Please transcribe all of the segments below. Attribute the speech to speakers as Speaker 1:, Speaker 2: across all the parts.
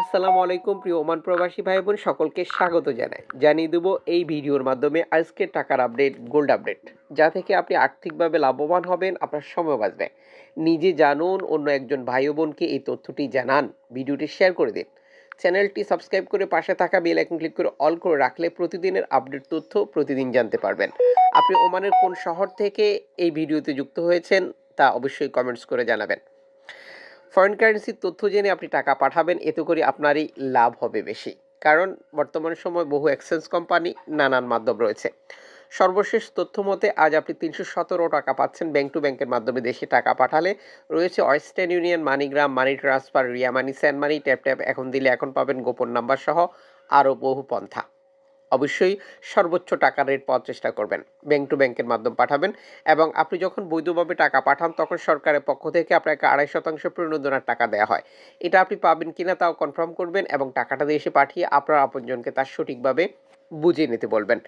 Speaker 1: আসসালামু আলাইকুম প্রিয় ওমান প্রবাসী ভাই বোন সকলকে স্বাগত জানাই। জানিয়ে দেবো এই ভিডিওর মাধ্যমে আজকের টাকার আপডেট গোল্ড আপডেট যা থেকে আপনি আর্থিকভাবে লাভবান হবেন, আপনার সময় বাঁচবে। নিজে জানুন, অন্য একজন ভাই বোনকে এই তথ্যটি জানান। ভিডিওটি শেয়ার করে দিন। চ্যানেলটি সাবস্ক্রাইব করে পাশে থাকা বেল আইকন ক্লিক করে অল করে রাখলে প্রতিদিনের আপডেট তথ্য প্রতিদিন জানতে পারবেন। আপনি ওমানের কোন শহর থেকে এই ভিডিওতে যুক্ত হয়েছেন, তা অবশ্যই কমেন্টস করে জানাবেন। ফরেন কারেন্সির তথ্য জেনে আপনি টাকা পাঠাবেন, এতে করে আপনারই লাভ হবে বেশি। কারণ বর্তমান সময় বহু এক্সচেঞ্জ কোম্পানি নানান মাধ্যম রয়েছে। সর্বশেষ তথ্য মতে, আজ আপনি তিনশো সতেরো টাকা পাচ্ছেন। ব্যাংক টু ব্যাংকের মাধ্যমে দেশে টাকা পাঠালে রয়েছে Western Union MoneyGram money transfer Ria money send money tap tap এখন দিলে এখন পাবেন গোপন নাম্বার সহ আরও বহু পন্থা। অবশ্যই সর্বোচ্চ টাকা রেট পাওয়ার চেষ্টা করবেন। ব্যাংক টু ব্যাংকের মাধ্যম পাঠাবেন এবং আপনি যখন বৈধভাবে টাকা পাঠান, তখন সরকারের পক্ষ থেকে আপনাকে আড়াই শতাংশ প্রণোদনার টাকা দেওয়া হয়। এটা আপনি পাবেন কিনা তাও কনফার্ম করবেন এবং টাকাটা দিয়ে এসে পাঠিয়ে আপনার আপনজনকে তার সঠিকভাবে বুঝিয়ে নিতে বলবেন।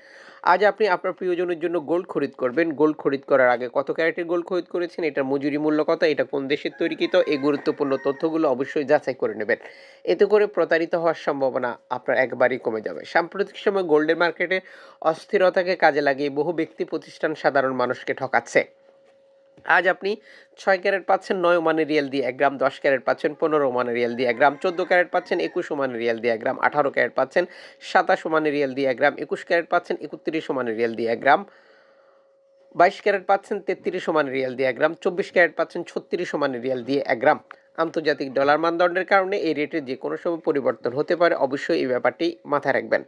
Speaker 1: আজ আপনি আপনার প্রিয়জনের জন্য গোল্ড খরিদ করবেন। গোল্ড খরিদ করার আগে কত ক্যারেটের গোল্ড খরিদ করেছেন? এটার মজুরি মূল্য কত? এটা কোন দেশের তৈরিকৃত এই গুরুত্বপূর্ণ তথ্যগুলো অবশ্যই যাচাই করে নেবেন। এতে করে প্রতারিত হওয়ার সম্ভাবনা আপনার একবারই কমে যাবে। সাম্প্রতিক সময় গোল্ডের মার্কেটে অস্থিরতাকে কাজে লাগিয়ে বহু ব্যক্তি প্রতিষ্ঠান সাধারণ মানুষকে ঠকাচ্ছে। আজ আপনি ছয় ক্যারেট পাচ্ছেন, নয় ওমানের রিয়েল দিয়ে এক গ্রাম, দশ ক্যারেট পাচ্ছেন, পনেরো ওমানের রিয়েল দিয়ে এক গ্রাম, চোদ্দ ক্যারেট পাচ্ছেন, একুশ ওমানের রিয়েল দিয়ে এক গ্রাম, আঠারো ক্যারেট পাচ্ছেন, সাতাশ ওমানের রিয়েল দিয়ে এক গ্রাম, একুশ ক্যারেট পাচ্ছেন, একত্রিশ ওমানের রিয়েল দিয়ে এক গ্রাম, বাইশ ক্যারেট পাচ্ছেন, তেত্রিশ সমান রিয়াল দিয়ে এক গ্রাম, চব্বিশ ক্যারেট পাচ্ছেন, ছত্রিশ সমান রিয়াল দিয়ে এক গ্রাম। আন্তর্জাতিক ডলার মানদণ্ডের কারণে এই রেটের যে কোনো সময় পরিবর্তন হতে পারে, অবশ্যই এই ব্যাপারটি মাথায় রাখবেন।